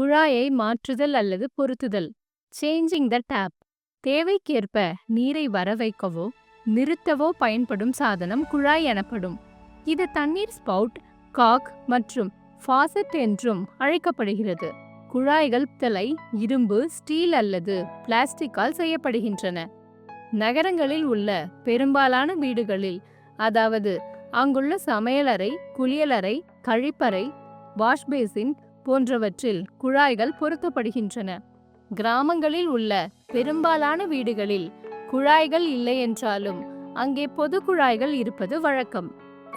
குழாயை மாற்றுதல் அல்லது பொருத்துதல். சேஞ்சிங் த டேப் தேவைக்கேற்ப நீரை வரவைக்கவோ நிறுத்தவோ பயன்படும் சாதனம் குழாய் எனப்படும். இது தண்ணீர் ஸ்பவுட் காக் மற்றும் ஃபாசெட் என்றும் அழைக்கப்படுகிறது. குழாய்கள் தலை இரும்பு ஸ்டீல் அல்லது பிளாஸ்டிக்கால் செய்யப்படுகின்றன. நகரங்களில் உள்ள பெரும்பாலான வீடுகளில் அதாவது அங்குள்ள சமையலறை குளியலறை கழிப்பறை வாஷ்பேசின் போன்றவற்றில் குழாய்கள் பொருத்தப்படுகின்றன. கிராமங்களில் உள்ள பெரும்பாலான வீடுகளில் குழாய்கள் இல்லை என்றாலும் அங்கே பொது குழாய்கள் இருப்பது வழக்கம்.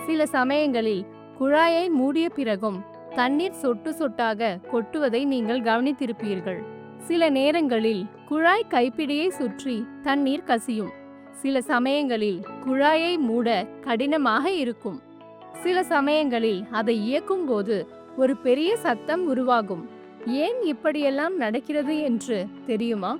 சில சமயங்களில் குழாயை மூடிய பிறகும் தண்ணீர் சொட்டு சொட்டாக கொட்டுவதை நீங்கள் கவனித்திருப்பீர்கள். சில நேரங்களில் குழாய் கைப்பிடியை சுற்றி தண்ணீர் கசியும். சில சமயங்களில் குழாயை மூட கடினமாக இருக்கும். சில சமயங்களில் அதை இயக்கும் போது ஒரு பெரிய சத்தம் உருவாகும். ஏன் இப்படியெல்லாம் நடக்கிறது என்று தெரியுமா?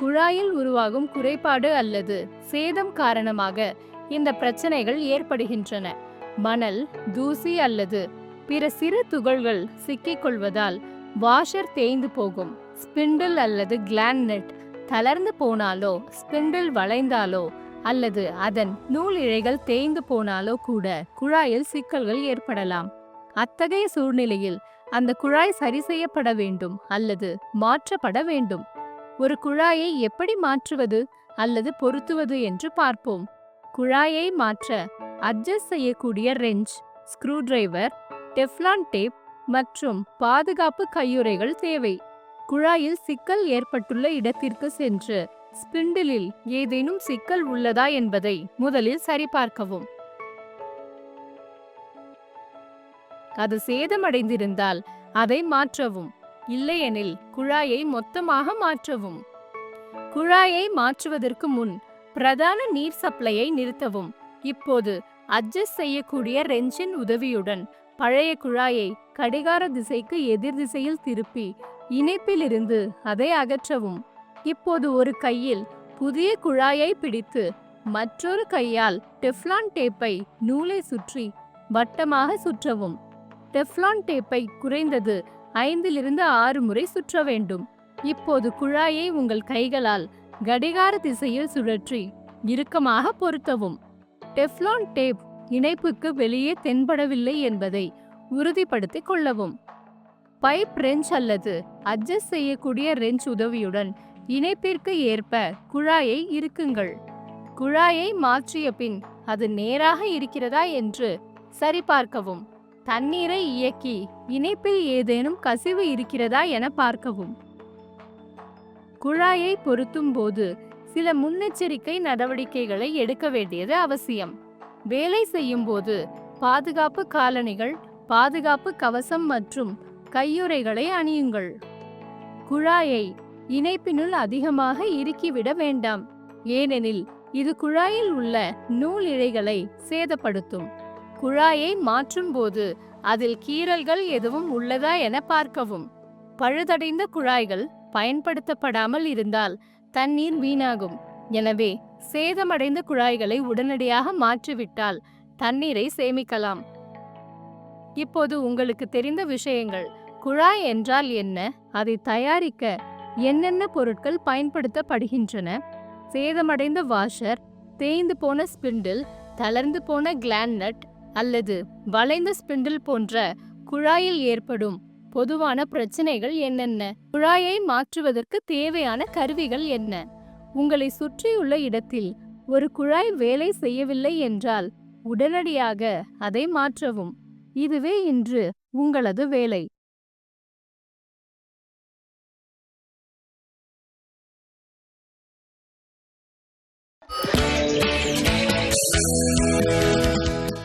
குழாயில் உருவாகும் குறைபாடு அல்லது சேதம் காரணமாக இந்த பிரச்சனைகள் ஏற்படுகின்றன. மணல் தூசி அல்லது பிற சிறு துகள்கள் சிக்கிக்கொள்வதால் வாஷர் தேய்ந்து போகும். ஸ்பிண்டில் அல்லது கிளாண்ட் நெட் தளர்ந்து போனாலோ ஸ்பிண்டில் வளைந்தாலோ அல்லது அதன் நூல் இழைகள் தேய்ந்து போனாலோ கூட குழாயில் சிக்கல்கள் ஏற்படலாம். அத்தகைய சூழ்நிலையில் அந்த குழாய் சரி செய்யப்பட வேண்டும் அல்லது மாற்றப்பட வேண்டும். ஒரு குழாயை எப்படி மாற்றுவது அல்லது பொருத்துவது என்று பார்ப்போம். குழாயை மாற்ற அட்ஜஸ்ட் செய்யக்கூடிய wrench screwdriver Teflon tape மற்றும் பாதுகாப்பு கையுறைகள் தேவை. குழாயில் சிக்கல் ஏற்பட்டுள்ள இடத்திற்கு சென்று ஸ்பிண்டிலில் ஏதேனும் சிக்கல் உள்ளதா என்பதை முதலில் சரிபார்க்கவும். அது சேதமடைந்திருந்தால் அதை மாற்றவும் இல்லையெனில் குழாயை மொத்தமாக மாற்றவும். குழாயை மாற்றுவதற்கு முன் பிரதான நீர் சப்ளையை நிறுத்தவும். இப்போது அட்ஜஸ்ட் செய்யக்கூடிய ரெஞ்சின் உதவியுடன் பழைய குழாயை கடிகார திசைக்கு எதிர் திசையில் திருப்பி இணைப்பிலிருந்து அதை அகற்றவும். இப்போது ஒரு கையில் புதிய குழாயை பிடித்து மற்றொரு கையால் டெஃப்லான் டேப்பை நூலை சுற்றி வட்டமாக சுற்றவும். டெஃப்லான் டேப்பை குறைந்தது ஐந்திலிருந்து ஆறு முறை சுற்ற வேண்டும். இப்போது குழாயை உங்கள் கைகளால் கடிகார திசையில் சுழற்றி இறுக்கமாக பொருத்தவும். டெஃப்லான் டேப் இணைப்புக்கு வெளியே தென்படவில்லை என்பதை உறுதிப்படுத்திக் கொள்ளவும். பைப் ரெஞ்ச் அல்லது அட்ஜஸ்ட் செய்யக்கூடிய ரெஞ்ச் உதவியுடன் இணைப்பிற்கு ஏற்ப குழாயை இறுக்குங்கள். குழாயை மாற்றிய பின் அது நேராக இருக்கிறதா என்று சரிபார்க்கவும். தண்ணீரை இயக்கி இணைப்பில் ஏதேனும் கசிவு இருக்கிறதா என பார்க்கவும். குழாயை பொருத்தும் போது சில முன்னெச்சரிக்கை நடவடிக்கைகளை எடுக்க வேண்டியது அவசியம். வேலை செய்யும் போது பாதுகாப்பு காலணிகள் பாதுகாப்பு கவசம் மற்றும் கையுறைகளை அணியுங்கள். குழாயை இணைப்பினுள் அதிகமாக இறுக்கிவிட வேண்டாம் ஏனெனில் இது குழாயில் உள்ள நூல் இழைகளை சேதப்படுத்தும். குழாயை மாற்றும் போது அதில் கீறல்கள் எதுவும் உள்ளதா என பார்க்கவும். பழுதடைந்த குழாய்கள் பயன்படுத்தப்படாமல் இருந்தால் தண்ணீர் வீணாகும். எனவே சேதமடைந்த குழாய்களை உடனடியாக மாற்றிவிட்டால் தண்ணீரை சேமிக்கலாம். இப்போது உங்களுக்கு தெரிந்த விஷயங்கள். குழாய் என்றால் என்ன? அதை தயாரிக்க என்னென்ன பொருட்கள் பயன்படுத்தப்படுகின்றன? சேதமடைந்த வாஷர் தேய்ந்து போன ஸ்பிண்டில் தளர்ந்து போன கிளாண்ட் நட் அல்லது வளைந்த ஸ்பிண்டில் போன்ற குழாயில் ஏற்படும் பொதுவான பிரச்சனைகள் என்னென்ன? குழாயை மாற்றுவதற்கு தேவையான கருவிகள் என்ன? உங்களை சுற்றியுள்ள இடத்தில் ஒரு குழாய் வேலை செய்யவில்லை என்றால் உடனடியாக அதை மாற்றவும். இதுவே இன்று உங்களது வேலை.